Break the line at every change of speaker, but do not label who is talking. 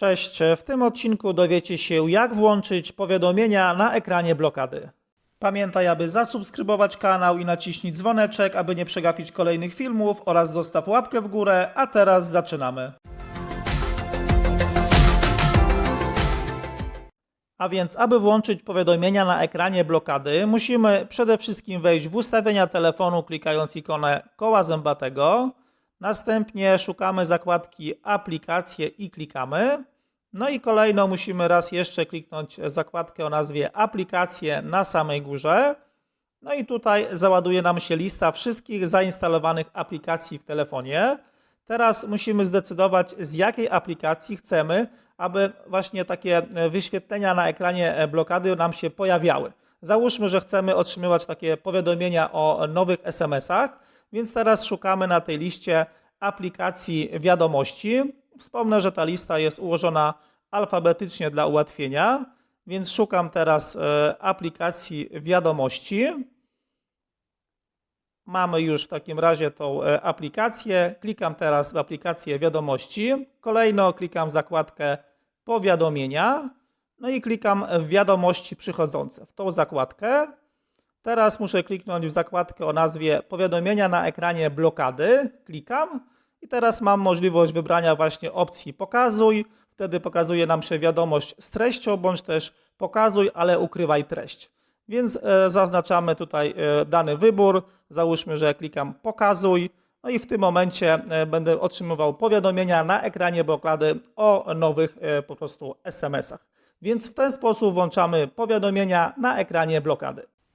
Cześć, w tym odcinku dowiecie się jak włączyć powiadomienia na ekranie blokady. Pamiętaj, aby zasubskrybować kanał i naciśnij dzwoneczek, aby nie przegapić kolejnych filmów oraz zostaw łapkę w górę, a teraz zaczynamy. A więc, aby włączyć powiadomienia na ekranie blokady, musimy przede wszystkim wejść w ustawienia telefonu, klikając ikonę koła zębatego. Następnie szukamy zakładki aplikacje i klikamy. No i kolejno musimy raz jeszcze kliknąć zakładkę o nazwie aplikacje na samej górze. No i tutaj załaduje nam się lista wszystkich zainstalowanych aplikacji w telefonie. Teraz musimy zdecydować, z jakiej aplikacji chcemy, aby właśnie takie wyświetlenia na ekranie blokady nam się pojawiały. Załóżmy, że chcemy otrzymywać takie powiadomienia o nowych SMS-ach, więc teraz szukamy na tej liście aplikacji wiadomości. Wspomnę, że ta lista jest ułożona alfabetycznie dla ułatwienia, więc szukam teraz e, aplikacji wiadomości. Mamy już w takim razie tą e, aplikację. Klikam teraz w aplikację wiadomości. Kolejno klikam w zakładkę powiadomienia. No i klikam w wiadomości przychodzące, w tą zakładkę. Teraz muszę kliknąć w zakładkę o nazwie powiadomienia na ekranie blokady. Klikam i teraz mam możliwość wybrania właśnie opcji pokazuj. Wtedy pokazuje nam się wiadomość z treścią, bądź też pokazuj, ale ukrywaj treść. Więc e, zaznaczamy tutaj e, dany wybór. Załóżmy, że klikam pokazuj. No i w tym momencie e, będę otrzymywał powiadomienia na ekranie blokady o nowych po prostu SMS-ach. Więc w ten sposób włączamy powiadomienia na ekranie blokady.